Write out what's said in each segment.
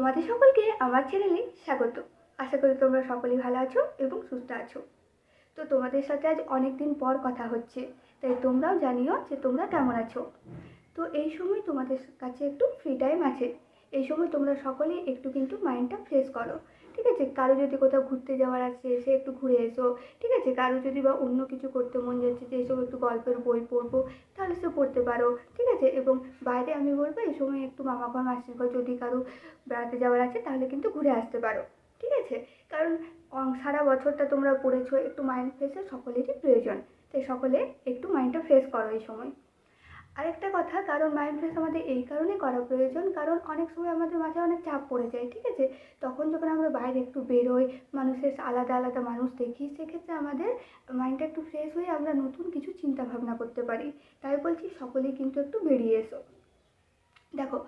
তোমাদের সকলকে আমার চ্যানেলে স্বাগত। আশা করি তোমরা সকলেই ভালো আছো এবং সুস্থ আছো। তো তোমাদের সাথে আজ অনেক দিন পর কথা হচ্ছে, তাই তোমরাও জানিও যে তোমরা কেমন আছো। তো এই সময় তোমাদের কাছে একটু ফ্রি টাইম আছে। এই সময় তোমরা সকলে একটু কিন্তু মাইন্ডটা ফ্রেশ করো। ঠিক আছে? কারও যদি কোথাও ঘুরতে যাওয়ার আছে, সে একটু ঘুরে এসো। ঠিক আছে? কারও যদি বা অন্য কিছু করতে মন যাচ্ছে, যে এসব একটু গল্পের বই পড়ব, তাহলে সে পড়তে পারো। ঠিক আছে? এবং বাইরে আমি বলব, এই সময় একটু মামা ঘর মাসির ঘর যদি কারও বেড়াতে যাওয়ার আছে, তাহলে কিন্তু ঘুরে আসতে পারো। ঠিক আছে? কারণ সারা বছরটা তোমরা পড়েছো, একটু মাইন্ড ফ্রেশের সকলেরই প্রয়োজন। তাই সকলে একটু মাইন্ডটা ফ্রেশ করো এই সময়। আরেকটা কথা, কারণ মাইন্ড ফ্রেশ আমাদের এই কারণে করা প্রয়োজন, কারণ অনেক সময় আমাদের মাঝে অনেক চাপ পড়ে যায়, ঠিক আছে? তখন যখন আমরা বাইরে একটু বেরোই, মানুষের আলাদা আলাদা মানুষ দেখি, সেক্ষেত্রে আমাদের মাইন্ডটা একটু ফ্রেশ হয়ে আমরা নতুন কিছু চিন্তা ভাবনা করতে পারি। তাই বলছি, সকলেই কিন্তু একটু বেরিয়ে এসো। দেখো,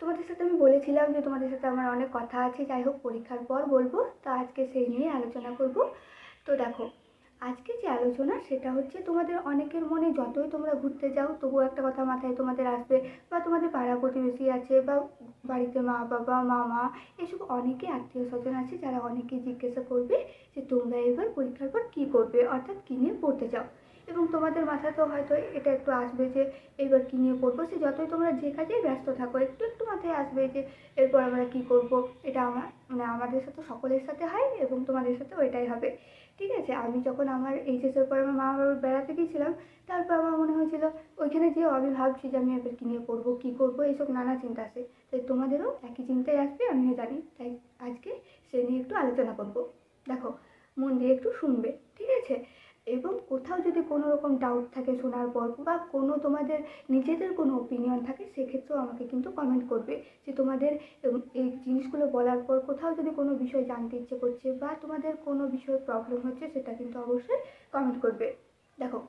তোমাদের সাথে আমি বলেছিলাম যে তোমাদের সাথে আমার অনেক কথা আছে, যাই হোক, পরীক্ষার পর বলব, তা আজকে সেই নিয়ে আলোচনা করব। তো দেখো আজকে যে আলোচনা, সেটা হচ্ছে তোমাদের অনেকের মনে যতই তোমরা ঘুরতে যাও, তবুও একটা কথা মাথায় তোমাদের আসবে বা তোমাদের পাড়া প্রতিবেশী আছে বা বাড়িতে মা বাবা মামা এসব অনেকে আত্মীয় স্বজন আছে যারা অনেকে জিজ্ঞাসা করবে যে তোমরা এবার পরীক্ষার পর কী করবে অর্থাৎ কী নিয়ে পড়তে চাও? এবং তোমাদের মাথাতেও হয়তো এটা একটু আসবে যে এবার কী নিয়ে পড়ব? সে যতই তোমরা যে কাজেই ব্যস্ত থাকো, একটু একটু মাথায় আসবে যে এরপর আমরা কী করব? এটা আমার মানে আমাদের সাথে সকলের সাথে হয় এবং তোমাদের সাথেও এটাই হবে। ঠিক আছে? আমি যখন আমার এইচএসের পর আমার মা বাবার বেড়াতে গিয়েছিলাম, তারপর আমার মনে হয়েছিল, ওইখানে যেও, আমি ভাবছি যে আমি এবার কী নিয়ে পড়ব, কী করব? এইসব নানা চিন্তা আছে তাই তোমাদেরও একই চিন্তায় আসবে, আমিও জানি। তাই আজকে সে নিয়ে একটু আলোচনা করব। দেখো, মন দিয়ে একটু শুনবে, ঠিক আছে? এবং কোথাও যদি কোনো রকম ডাউট থাকে শোনার পর বা কোনো তোমাদের নিজেদের কোনো ওপিনিয়ন থাকে, সেক্ষেত্রেও আমাকে কিন্তু কমেন্ট করবে যে তোমাদের এই জিনিসগুলো বলার পর কোথাও যদি কোনো বিষয় জানতে ইচ্ছে করছে বা তোমাদের কোনো বিষয়ে প্রবলেম হচ্ছে, সেটা কিন্তু অবশ্যই কমেন্ট করবে। দেখো,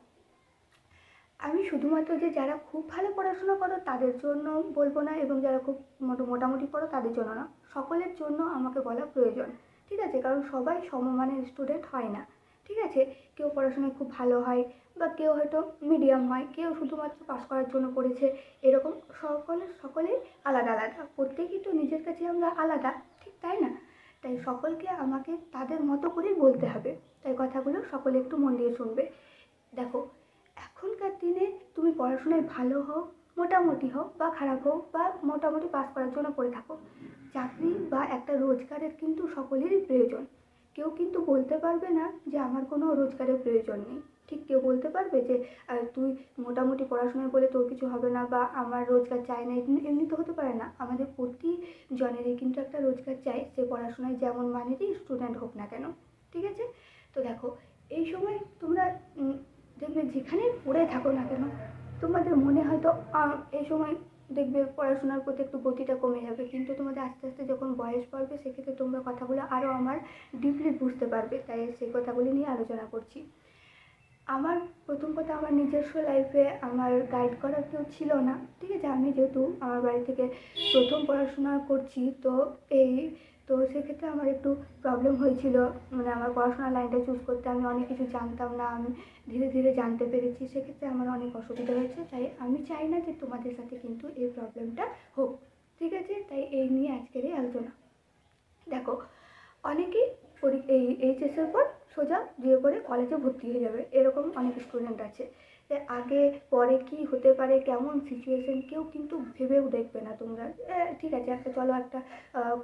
আমি শুধুমাত্র যে যারা খুব ভালো পড়াশোনা করো তাদের জন্য বলব না এবং যারা খুব মোট- মোটামুটি পড়ো তাদের জন্য না। সকলের জন্য আমাকে বলা প্রয়োজন। ঠিক আছে? কারণ সবাই সমমানের স্টুডেন্ট হয় না। ঠিক আছে? কেউ পড়াশোনায় খুব ভালো হয় বা কেউ হয়তো মিডিয়াম হয়, কেউ শুধুমাত্র পাস করার জন্য পড়েছে, এরকম সকলের সকলেই আলাদা আলাদা। প্রত্যেকেই তো নিজের কাছে আমরা আলাদা, ঠিক তাই না? তাই সকলকে আমাকে তাদের মতো করেই বলতে হবে। তাই কথাগুলো সকলে একটু মন দিয়ে শুনবে। দেখো, এখনকার দিনে তুমি পড়াশোনায় ভালো হও, মোটামুটি হোক বা খারাপ হোক বা মোটামুটি পাস করার জন্য পড়ে থাকো। চাকরি বা একটা রোজগারের কিন্তু সকলেরই প্রয়োজন। কেউ কিন্তু বলতে পারবে না যে আমার কোনো রোজগারের প্রয়োজন নেই। ঠিক কেউ বলতে পারবে যে তুই মোটামুটি পড়াশোনায় বলে তোর কিছু হবে না বা আমার রোজগার চাই না। এমনি তো হতে পারে না। আমাদের প্রতি জনেরই কিন্তু একটা রোজগার চাই, সে পড়াশোনায় যেমন মানেরই স্টুডেন্ট হোক না কেন। ঠিক আছে? তো দেখো, এই সময় তোমরা দেখবে যেখানেই পড়ে থাকো না কেন, তোমাদের মনে হয়তো এই সময় দেখবে পড়াশোনার প্রতি একটু গতিটা কমে যাবে। কিন্তু তোমাদের আস্তে আস্তে যখন বয়স বাড়বে, সেক্ষেত্রে তোমরা কথাগুলো আরও আমার ডিপলি বুঝতে পারবে। তাই সেই কথাগুলি নিয়ে আলোচনা করছি। আমার প্রথম কথা, আমার নিজস্ব লাইফে আমার গাইড করার কেউ ছিল না। ঠিক আছে, আমি যেহেতু আমার বাড়ি থেকে প্রথম পড়াশোনা করছি, তো এই তো সেক্ষেত্রে আমার একটু প্রবলেম হয়েছিল। মানে আমার পড়াশোনার লাইনটা চুজ করতে আমি অনেক কিছু জানতাম না, আমি ধীরে ধীরে জানতে পেরেছি। সেক্ষেত্রে আমার অনেক অসুবিধা হয়েছে, তাই আমি চাই না যে তোমাদের সাথে কিন্তু এই প্রবলেমটা হোক। ঠিক আছে? তাই এই নিয়ে আজকের এই আলোচনা। দেখো, অনেকেই এই এইচএসের পর সোজা বিয়ে করে কলেজে ভর্তি হয়ে যাবে। এরকম অনেক স্টুডেন্ট আছে। আগে, পরে কি হতে পারে, কেমন সিচুয়েশন কেউ কিন্তু ভেবেও দেখবে না তোমরা। ঠিক আছে, একটা চলো একটা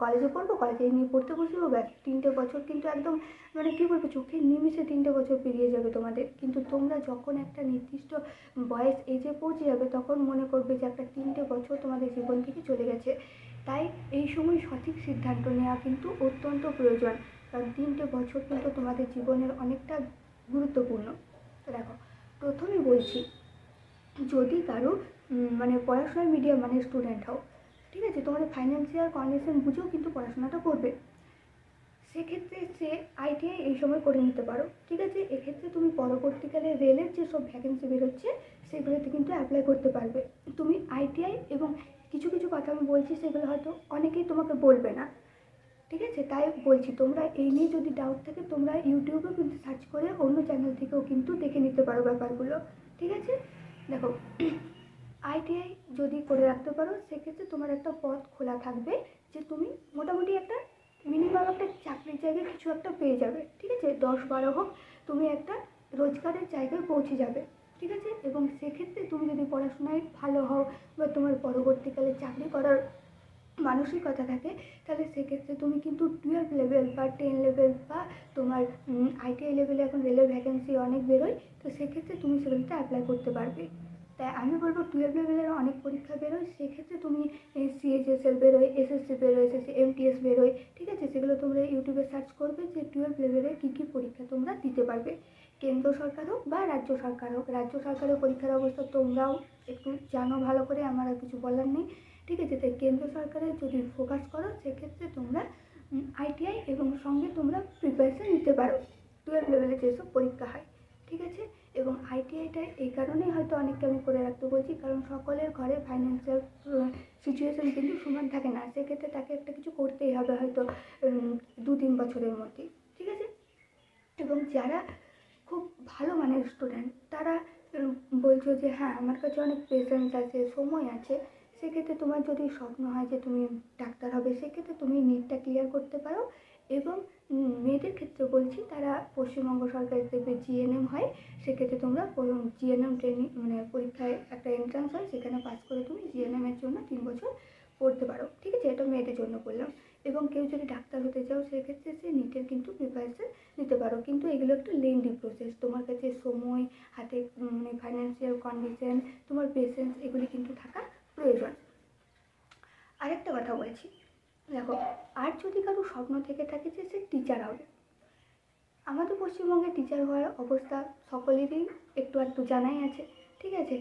কলেজে পড়ব কলেজে নিয়ে পড়তে বসবো ব্যাস, তিনটে বছর কিন্তু একদম মানে কী বলব, চোখের নিমিষে তিনটে বছর পেরিয়ে যাবে তোমাদের। কিন্তু তোমরা যখন একটা নির্দিষ্ট বয়স এজে পৌঁছে যাবে, তখন মনে করবে যে একটা তিনটে বছর তোমাদের জীবন থেকে চলে গেছে। তাই এই সময় সঠিক সিদ্ধান্ত নেওয়া কিন্তু অত্যন্ত প্রয়োজন। কারণ তিনটে বছর কিন্তু তোমাদের জীবনের অনেকটা গুরুত্বপূর্ণ। দেখো প্রথমে বলছি যদি কারও মানে পড়াশোনার মিডিয়াম মানে স্টুডেন্ট হও, ঠিক আছে? তোমাদের ফাইন্যান্সিয়াল কন্ডিশন বুঝেও কিন্তু পড়াশোনাটা করবে। সেক্ষেত্রে সে আইটিআই এই সময় করে নিতে পারো, ঠিক আছে? এক্ষেত্রে তুমি পরবর্তীকালে রেলের যেসব ভ্যাকেন্সি বেরোচ্ছে, সেগুলোতে কিন্তু অ্যাপ্লাই করতে পারবে। তুমি আইটিআই এবং কিছু কিছু কথা আমি বলছি, সেগুলো হয়তো অনেকেই তোমাকে বলবে না। ঠিক আছে? তাই বলছি, তোমরা এই নিয়ে যদি ডাউট থাকে, তোমরা ইউটিউবেও কিন্তু সার্চ করে অন্য চ্যানেল থেকেও কিন্তু দেখে নিতে পারো ব্যাপারগুলো, ঠিক আছে? দেখো আইটিআই যদি করে রাখতে পারো, সেক্ষেত্রে তোমার একটা পথ খোলা থাকবে যে তুমি মোটামুটি একটা মিনিমাম একটা চাকরির জায়গায় কিছু একটা পেয়ে যাবে, ঠিক আছে? দশ বারো হোক, তুমি একটা রোজগারের জায়গায় পৌঁছে যাবে, ঠিক আছে? এবং সেক্ষেত্রে তুমি যদি পড়াশোনায় ভালো হও বা তোমার পরবর্তীকালে চাকরি করার মানসিকতা থাকে, তাহলে সেক্ষেত্রে তুমি কিন্তু টুয়েলভ লেভেল বা টেন লেভেল বা তোমার আইটিআই লেভেলে এখন রেলের ভ্যাকেন্সি অনেক বেরোয়, তো সেক্ষেত্রে তুমি সেগুলোতে অ্যাপ্লাই করতে পারবে। তাই আমি বলব টুয়েলভ লেভেলের অনেক পরীক্ষা বেরোয়, সেক্ষেত্রে তুমি সিএইচএসএল বেরোয় এসএসসি বেরোয় এসএসসি এমটিএস বেরোয়, ঠিক আছে? সেগুলো তোমরা ইউটিউবে সার্চ করবে যে টুয়েলভ লেভেলে কী কী পরীক্ষা তোমরা দিতে পারবে। কেন্দ্র সরকার হোক বা রাজ্য সরকার হোক, রাজ্য সরকারের পরীক্ষার অবস্থা তোমরাও একটু জানো ভালো করে, আমার আর কিছু বলার নেই। ঠিক আছে? তাই কেন্দ্র সরকারের যদি ফোকাস করো, সেক্ষেত্রে তোমরা আইটিআই এবং সঙ্গে তোমরা প্রিপারেশন নিতে পারো। টুয়েলভ লেভেলে যেসব পরীক্ষা হয়, ঠিক আছে? এবং আইটিআইটা এই কারণেই হয়তো অনেককে আমি করে রাখতে বলছি, কারণ সকলের ঘরে ফাইন্যান্সিয়াল সিচুয়েশন কিন্তু সমান থাকে না। সেক্ষেত্রে তাকে একটা কিছু করতেই হবে হয়তো দু তিন বছরের মধ্যে ঠিক আছে? এবং যারা খুব ভালো মানের স্টুডেন্ট তারা বলছো যে হ্যাঁ আমার কাছে অনেক পেশেন্স আছে, সময় আছে। সেক্ষেত্রে তোমার যদি স্বপ্ন হয় যে তুমি ডাক্তার হবে, সেক্ষেত্রে তুমি নিটটা ক্লিয়ার করতে পারো এবং মেয়েদের ক্ষেত্রে বলছি তারা পশ্চিমবঙ্গ সরকারের দেখবে জিএনএম হয়, সেক্ষেত্রে তোমরা জিএনএম ট্রেনিং মানে পরীক্ষায় একটা এন্ট্রান্স হয়, সেখানে পাস করে তুমি জিএনএম এর জন্য তিন বছর পড়তে পারো। ঠিক আছে? এটা মেয়েদের জন্য বললাম। এবং কেউ যদি ডাক্তার হতে চাও, সেক্ষেত্রে সে নিটের কিন্তু প্রিপারেশন নিতে পারো। কিন্তু এগুলো একটু লেন্দি প্রসেস তোমার কাছে সময়, হাতে মানে ফাইন্যান্সিয়াল কন্ডিশন তোমার পেশেন্স এগুলি কিন্তু থাকা প্রয়োজন। আরেকটা কথা বলছি। দেখো, আর যদি কারও স্বপ্ন থেকে থাকে যে সে টিচার হবে, আমাদের পশ্চিমবঙ্গে টিচার হওয়ার অবস্থা সকলেরই একটু একটু জানাই আছে, ঠিক আছে?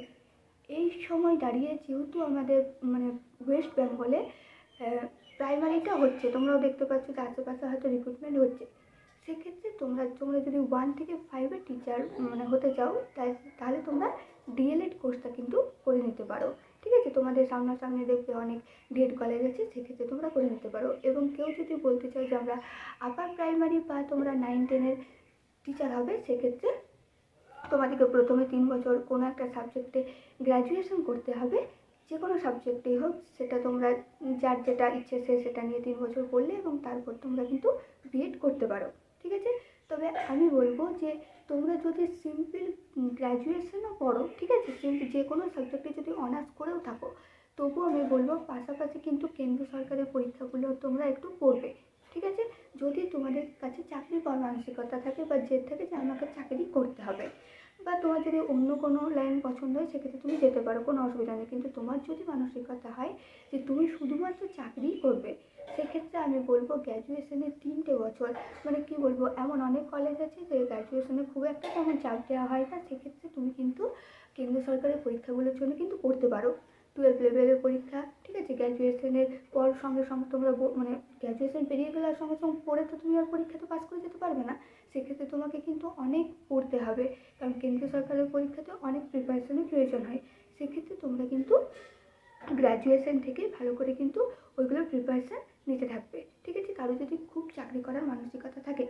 এই সময় দাঁড়িয়ে যেহেতু আমাদের মানে ওয়েস্ট বেঙ্গলে প্রাইমারিটা হচ্ছে, তোমরাও দেখতে পাচ্ছ যে আশেপাশে হয়তো রিক্রুটমেন্ট হচ্ছে। সেক্ষেত্রে তোমরা তোমরা যদি ওয়ান থেকে ফাইভের টিচার মানে হতে চাও তাহলে তোমরা ডিএলএড কোর্সটা কিন্তু করে নিতে পারো। তোমাদের সামনাসামনি দেখবে অনেক ডিএড কলেজ আছে সেক্ষেত্রে তোমরা করে নিতে পারো। এবং কেউ যদি বলতে চাও যে আমরা আপার প্রাইমারি বা তোমরা নাইন টেনের টিচার হবে, সেক্ষেত্রে তোমাদেরকে প্রথমে তিন বছর কোনো একটা সাবজেক্টে গ্র্যাজুয়েশন করতে হবে। যে কোনো সাবজেক্টেই হোক, সেটা তোমরা যার যেটা ইচ্ছে সে সেটা নিয়ে তিন বছর পড়লে এবং তারপর তোমরা কিন্তু বিএড করতে পারো। ঠিক আছে? তবে আমি বলব যে তোমরা যদি সিম্পল গ্র্যাজুয়েশনও পড়ো ঠিক আছে? সিম্পল যে কোনো সাবজেক্টে যদি অনার্স করেও থাকো, তবুও আমি বলব পাশাপাশি কিন্তু কেন্দ্র সরকারের পরীক্ষাগুলো তোমরা একটু পড়বে ঠিক আছে? যদি তোমাদের কাছে চাকরি পাওয়ার মানসিকতা থাকে বা জেদ থাকে যে আমাকে চাকরি করতে হবে। বা তোমার যদি অন্য কোনো লাইন পছন্দ হয়, সেক্ষেত্রে তুমি যেতে পারো, কোনো অসুবিধা নেই। কিন্তু তোমার যদি মানসিকতা হয় যে তুমি শুধুমাত্র চাকরিই করবে, সেক্ষেত্রে আমি বলব গ্র্যাজুয়েশনের তিনটে বছর মানে কি বলব, এমন অনেক কলেজ আছে যে গ্র্যাজুয়েশনে খুব একটা তেমন চাপ দেওয়া হয় না। সেক্ষেত্রে তুমি কিন্তু কেন্দ্র সরকারের পরীক্ষাগুলোর জন্য কিন্তু পড়তে পারো। টুয়েলভ লেভেলের পরীক্ষা, ঠিক আছে? গ্র্যাজুয়েশনের পর সঙ্গে সঙ্গে তোমরা মানে গ্র্যাজুয়েশন পেরিয়ে গেলে আর সঙ্গে সঙ্গে পড়ে তো তুমি আর পরীক্ষাতে পাস করে যেতে পারবে না। সেক্ষেত্রে তোমাকে কিন্তু অনেক পড়তে হবে। কারণ কেন্দ্রীয় সরকারের পরীক্ষাতে অনেক প্রিপারেশনের প্রয়োজন হয়। সেক্ষেত্রে তোমরা কিন্তু গ্র্যাজুয়েশন থেকে ভালো করে কিন্তু ওইগুলোর প্রিপারেশান নিতে থাকবে। ঠিক আছে? কারও যদি খুব চাকরি করার মানসিকতা থাকে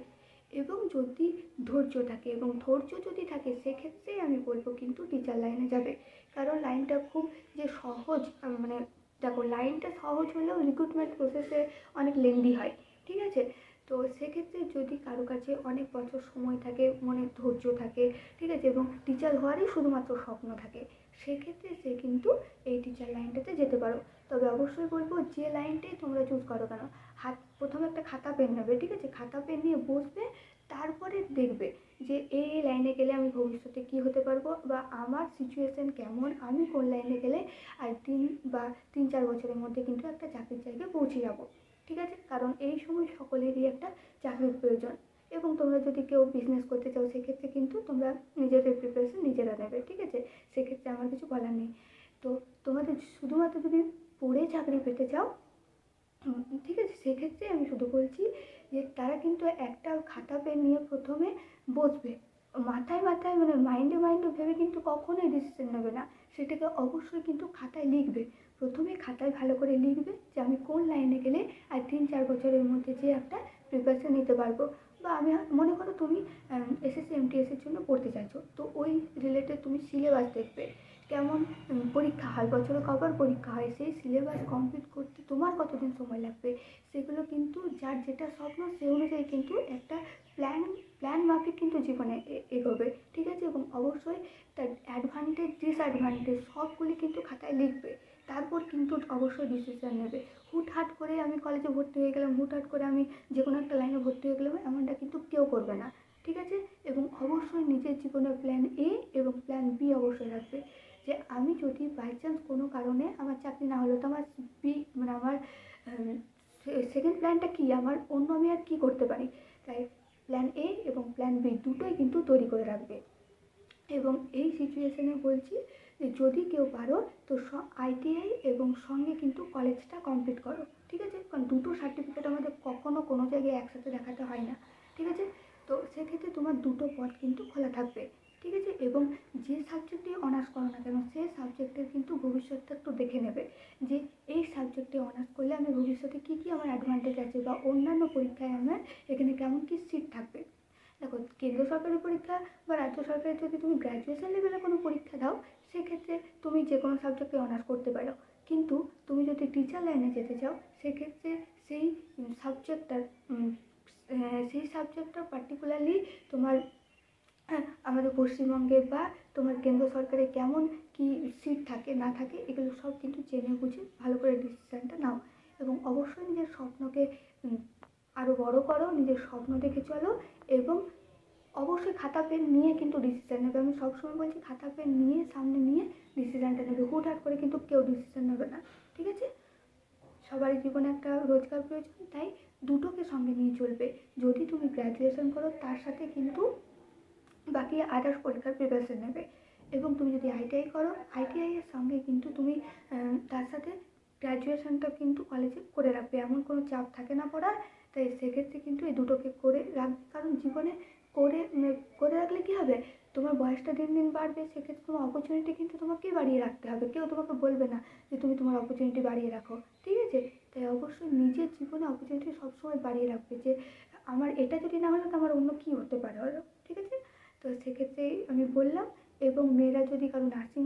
এবং যদি ধৈর্য থাকে এবং ধৈর্য যদি থাকে, সেক্ষেত্রে আমি বলব কিন্তু টিচার লাইনে যাবে। কারণ লাইনটা খুব যে সহজ মানে দেখো লাইনটা সহজ হলেও রিক্রুটমেন্ট প্রসেসে অনেক লেন্দি হয়। ঠিক আছে? তো সেক্ষেত্রে যদি কারও কাছে অনেক বছর সময় থাকে, মনে ধৈর্য থাকে, ঠিক আছে? এবং টিচার হওয়ারই শুধুমাত্র স্বপ্ন থাকে, সেক্ষেত্রে সে কিন্তু এই টিচার লাইনটাতে যেতে পারো। তবে অবশ্যই বলব, যে লাইনটাই তোমরা চুজ করো কেন? হাত, প্রথমে একটা খাতা পেন নেবে, ঠিক আছে? খাতা পেন নিয়ে বসবে, তারপরে দেখবে যে এই লাইনে গেলে আমি ভবিষ্যতে কী হতে পারব বা আমার সিচুয়েশান কেমন, আমি কোন লাইনে গেলে আর তিন বা তিন চার বছরের মধ্যে কিন্তু একটা চাকরির জায়গায় পৌঁছে যাব। ঠিক আছে? কারণ এই সময় সকলেরই একটা চাকরির প্রয়োজন। এবং তোমরা যদি কেউ বিজনেস করতে চাও, সেক্ষেত্রে কিন্তু তোমরা নিজেদের প্রিপারেশন নিজেরা নেবে, ঠিক আছে? সেক্ষেত্রে আমার কিছু বলার নেই। তো তোমাদের শুধুমাত্র যদি পড়ে চাকরি পেতে চাও ঠিক আছে? সেক্ষেত্রে আমি শুধু বলছি যে তারা কিন্তু একটা খাতা পেন নিয়ে প্রথমে বসবে। মাথায় মাথায় মানে মাইন্ডে মাইন্ডে ভেবে কিন্তু কখনোই ডিসিশন নেবে না। সেটাকে অবশ্যই কিন্তু খাতায় লিখবে। প্রথমে খাতায় ভালো করে লিখবে যে আমি কোন লাইনে গেলে আর তিন চার বছরের মধ্যে যে একটা প্রিপারেশন নিতে পারব। বা আমি মনে করো তুমি এসএসসি এমটিএসের জন্য পড়তে চাইছো, তো ওই রিলেটেড তুমি সিলেবাস দেখবে। কেমন পরীক্ষা হয়, বছরে কবার পরীক্ষা হয়, সেই সিলেবাস কমপ্লিট করতে তোমার কতদিন সময় লাগবে? সেগুলো কিন্তু যার যেটা স্বপ্ন, সে অনুযায়ী কিন্তু একটা প্ল্যান প্ল্যান মাফিক কিন্তু জীবনে এগোবে, ঠিক আছে? এবং অবশ্যই তার অ্যাডভান্টেজ ডিসঅ্যাডভান্টেজ সবগুলি কিন্তু খাতায় লিখবে। তারপর কিন্তু অবশ্যই ডিসিশন নেবে। হুটহাট করে আমি কলেজে ভর্তি হয়ে গেলাম, হুটহাট করে আমি যে কোনো একটা লাইনে ভর্তি হয়ে গেলাম, এমনটা কিন্তু কেউ করবে না। ঠিক আছে? এবং অবশ্যই নিজের জীবনের প্ল্যান এ এবং প্ল্যান বি অবশ্যই রাখবে যে আমি যদি বাই চান্স কোনো কারণে আমার চাকরি না হলো, তো আমার বি মানে আমার সেকেন্ড প্ল্যানটা কী? আমার অন্য আমি আর কী করতে পারি? তাই প্ল্যান এ এবং প্ল্যান বি দুটোই কিন্তু তৈরি করে রাখবে। এবং এই সিচুয়েশনে বলছি যদি কেউ পারো, তো আইটিআই এবং সঙ্গে কিন্তু কলেজটা কমপ্লিট করো। ঠিক আছে? কারণ দুটো সার্টিফিকেট আমাদের কখনো কোনো জায়গায় একসাথে দেখাতে হয় না। ঠিক আছে? তো সেক্ষেত্রে তোমার দুটো পথ কিন্তু খোলা থাকবে। ঠিক আছে? এবং যে সাবজেক্টে অনার্স করো না কেন সেই সাবজেক্টের কিন্তু ভবিষ্যৎটা একটু দেখে নেবে যে এই সাবজেক্টে অনার্স করলে আমি ভবিষ্যতে কী কী আমার অ্যাডভান্টেজ আছে বা অন্যান্য পরীক্ষায় আমার এখানে কেমন কী সিট থাকবে দেখো কেন্দ্র সরকারি পরীক্ষা বা রাজ্য সরকারের যদি তুমি গ্র্যাজুয়েশন লেভেলে কোনো পরীক্ষা দাও সেক্ষেত্রে তুমি যে কোনো সাবজেক্টে অনার্স করতে পারো। কিন্তু তুমি যদি টিচার লাইনে যেতে চাও, সেক্ষেত্রে সেই সাবজেক্টটার সেই সাবজেক্টটা পার্টিকুলারলি তোমার আমাদের পশ্চিমবঙ্গে বা তোমার কেন্দ্র সরকারে কেমন কি সিট থাকে, না থাকে, এগুলো সব কিন্তু জেনে বুঝে ভালো করে ডিসিশানটা নাও। এবং অবশ্যই নিজের স্বপ্নকে আরও বড় করো, নিজের স্বপ্ন দেখে চলো এবং অবশ্যই খাতা পেন নিয়ে কিন্তু ডিসিশান নেবে। আমি সবসময় বলছি, খাতা পেন নিয়ে, সামনে নিয়ে ডিসিশানটা নেবে। হুটহাট করে কিন্তু কেউ ডিসিশান নেবে না, ঠিক আছে? সবারই জীবনে একটা রোজগার প্রয়োজন, তাই দুটোকে সঙ্গে নিয়ে চলবে। যদি তুমি গ্র্যাজুয়েশন করো, তার সাথে কিন্তু বাকি আদার্স পরীক্ষার প্রিপারেশন নেবে। এবং তুমি যদি আইটিআই করো আইটিআই এর সঙ্গে কিন্তু তুমি তার সাথে গ্র্যাজুয়েশনটা কিন্তু কলেজে করে রাখবে। এমন কোনো চাপ থাকে না পড়ার, তাই সেক্ষেত্রে কিন্তু এই দুটোকে করে রাখবে। কারণ জীবনে করে মানে করে রাখলে কী হবে? তোমার বয়সটা দিন দিন বাড়বে, সেক্ষেত্রে তোমার অপরচুনিটি কিন্তু তোমাকে বাড়িয়ে রাখতে হবে। কেউ তোমাকে বলবে না যে তুমি তোমার অপরচুনিটি বাড়িয়ে রাখো, ঠিক আছে? তাই অবশ্যই নিজের জীবনে অপরচুনিটি সবসময় বাড়িয়ে রাখবে যে, আমার এটা যদি না হলো, তো আমার অন্য কী হতে পারে ঠিক আছে? তো সেক্ষেত্রেই আমি বললাম, এবং মেয়েরা যদি কারও নার্সিং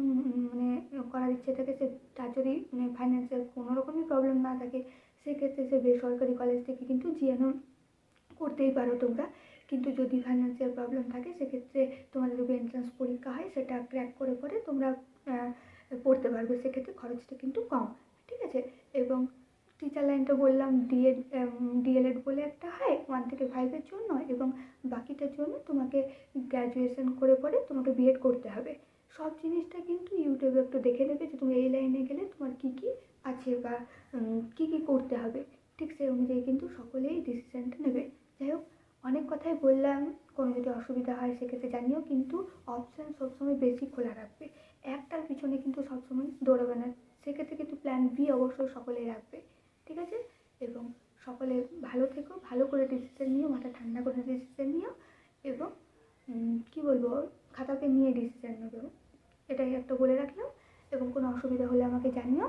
মানে করার ইচ্ছে থাকে, সে তার যদি মানে ফাইন্যান্সিয়াল কোনো রকমই প্রবলেম না থাকে, সেক্ষেত্রে সে বেসরকারি কলেজ থেকে কিন্তু জিএনএম করতেই পারো তোমরা। কিন্তু যদি ফাইন্যান্সিয়াল প্রবলেম থাকে, সেক্ষেত্রে তোমাদের যদি এন্ট্রান্স পরীক্ষা হয়, সেটা ক্র্যাক করে করে তোমরা পড়তে পারবে। সেক্ষেত্রে খরচটা কিন্তু কম, ঠিক আছে? এবং টিচার লাইনটা বললাম ডিএড ডিএলএড বলে একটা হয় ওয়ান থেকে ফাইভের জন্য, এবং বাকিটার জন্য তোমাকে গ্র্যাজুয়েশন করে পরে তোমাকে বিএড করতে হবে। সব জিনিসটা কিন্তু ইউটিউবে একটু দেখে নেবে যে তুমি এই লাইনে গেলে তোমার কী কী আছে বা কী কী করতে হবে। ঠিক সেই অনুযায়ী কিন্তু সকলেই ডিসিশানটা নেবে। যাই হোক অনেক কথাই বললাম, কোনো যদি অসুবিধা হয় সেক্ষেত্রে জানিও, কিন্তু অপশান সবসময় বেশি খোলা রাখবে। একটার পিছনে কিন্তু সবসময় দৌড়াবে না, সেক্ষেত্রে কিন্তু প্ল্যান বি অবশ্যই সকলেই রাখবে, ঠিক আছে? এবং সকলে ভালো থেকো, ভালো করে ডিসিশন নিও, মাথা ঠান্ডা করে ডিসিশন নিও, এবং কি বলব খাতা পেন নিয়ে ডিসিশন নেবে। এটাই একটা বলে রাখলাম, এবং কোনো অসুবিধা হলে আমাকে জানিও